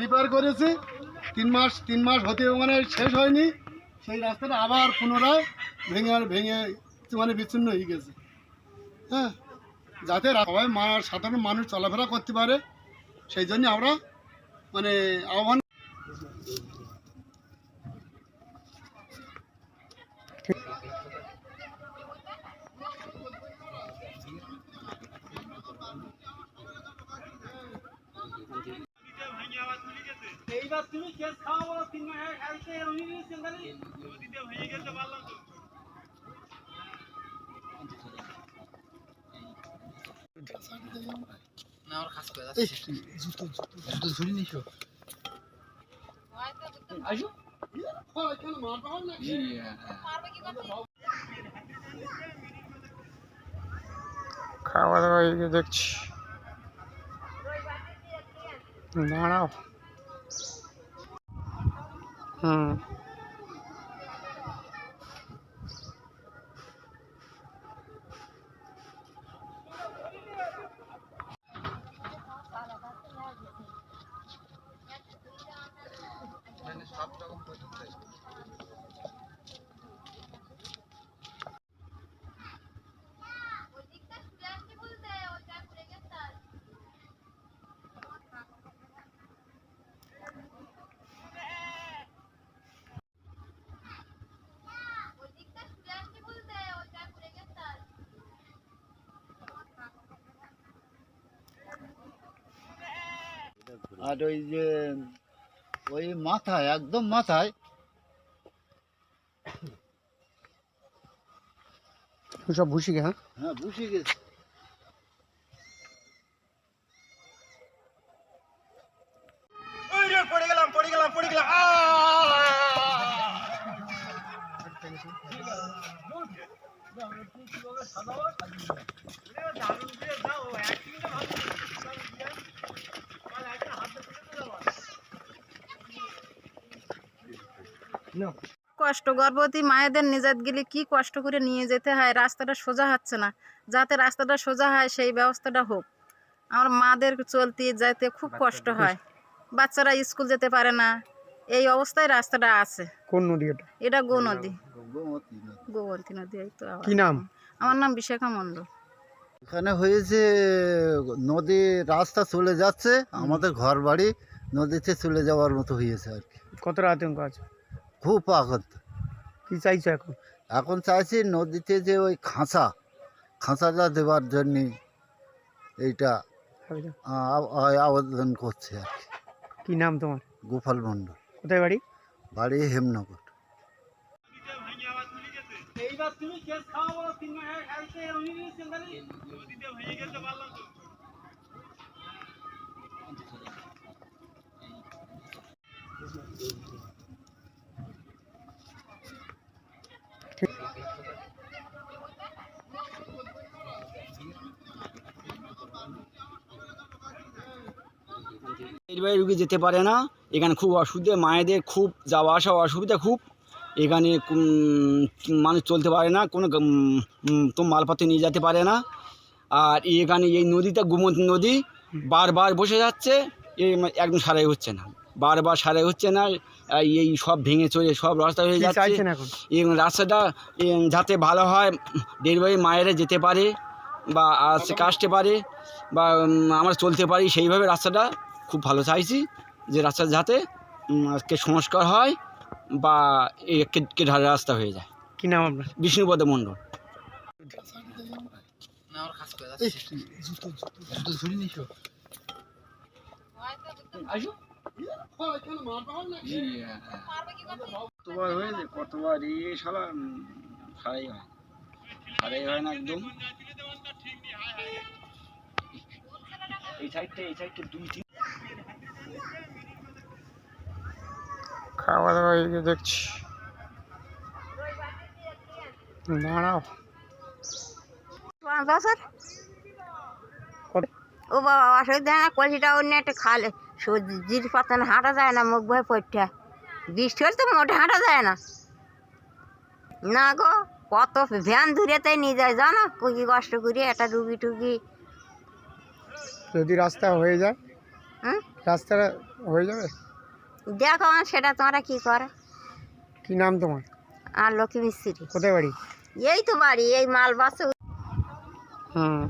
Repair করেছি। তিন মাস তিন মাস হতে মানে শেষ হয়নি। সেই রাস্তাটা আবার পুনরায় ভেঙে ভেঙে মানে বিচ্ছিন্ন হয়ে গেছে। হ্যাঁ যাতে সবাই সাধারণ মানুষ চলাফেরা করতে পারে। সেই জন্য আমরা মানে আহ্বান এইবার তুমি কেস খাওয়া বলো তিন মাস আগে খাইতে নিয়েছেন তাহলে নদীতে ভেঙে গেছে পারলাম তো। খাওয়া দাওয়া এই দেখছি। দাঁড়াও। হুম আর ওই যে ওই মাথায় একদম মাথায়। সব ভুসি গে হ্যাঁ? হ্যাঁ বসে গেছে। ওই রে পড়ে গেলাম পড়ে গেলাম পড়ে গেলাম। আ কষ্ট গর্ভবতী মায়েদের নিজাত গেলে কি কষ্ট করে নিয়ে যেতে হয়? রাস্তাটা সোজা হচ্ছে না। যাতে রাস্তাটা সোজা হয় সেই ব্যবস্থাটা হোক। আমার মাদের চলতে যেতে খুব কষ্ট হয়। বাচ্চারা স্কুল যেতে পারে না। এই অবস্থায় রাস্তাটা আছে। কোন নদী এটা? এটা গো নদী। গোবন্তী নদী। এই তো কি নাম? আমার নাম বিশাখা মণ্ডল। এখানে হয়েছে নদী রাস্তা চলে যাচ্ছে। আমাদের ঘর বাড়ি নদীতে চলে যাওয়ার মতো হয়েছে আর কি। কতটা আতঙ্ক আছে? খুব আঘাত কি চাইছো এখন? এখন চাইছি নদীতে যে ওই খাঁচা খাঁচাটা দেওয়ার জন্যে এইটা আবেদন। করছে আর কি। কি নাম তোমার? গোপাল মণ্ডল। কোথায় বাড়ি? বাড়ি হেমনগর। এইবার তুমি কেস খাওয়া বলো তিন মাস আগে খাইতে উনি নিয়েছেন তাহলে নদীতে ভেঙে গেছে পারলাম ডেলিভারি রুগী যেতে পারে না। এখানে খুব অসুবিধে মায়েদের খুব যাওয়া আসা অসুবিধা খুব। এখানে মানুষ চলতে পারে না কোনো তো মালপত্র নিয়ে যেতে পারে না। আর এখানে এই নদীটা গুমন্ত নদী বারবার বসে যাচ্ছে এই একদম সারাই হচ্ছে না। বারবার সারাই হচ্ছে না এই সব ভেঙে চলে সব রাস্তা হয়ে যাচ্ছে। এই রাস্তাটা যাতে ভালো হয় ডেলিভারি মায়েরা যেতে পারে বা আসতে আসতে পারে বা আমরা চলতে পারি সেইভাবে রাস্তাটা খুব ভালো চাইছি যে রাস্তা যাতে কে সংস্কার হয় বা এই কেটকে ঢালে রাস্তা হয়ে যায়। কি নাম আপনার? বিষ্ণুপদ মণ্ডল। কতবার হয়েছে কতবার? এই সারা সারাই হয়। সারাই হয় না একদম। এই সাইডটা এই সাইডটা দুই খাওয়া দাওয়া এই যে দেখছি। দাঁড়াও। ও বাবা অসুবিধা হয় না কলসিটা অন্য একটা খালে। সবজির পাতা না হাঁটা যায় না মুখ ভয় হয় বৃষ্টি হলে তো মোটে হাঁটা যায় না। না গো কত ভ্যান ধরে নিয়ে যায় জানো? কি কষ্ট করে একটা রুগী টুগি। যদি রাস্তা হয়ে যায় হুম? রাস্তাটা হয়ে যাবে? দেখো সেটা তোমরা কি করে? কি নাম তোমার? আর লক্ষ্মী মিস্ত্রি। কোথায় বাড়ি? এই তো বাড়ি এই মাল বাসে হুম।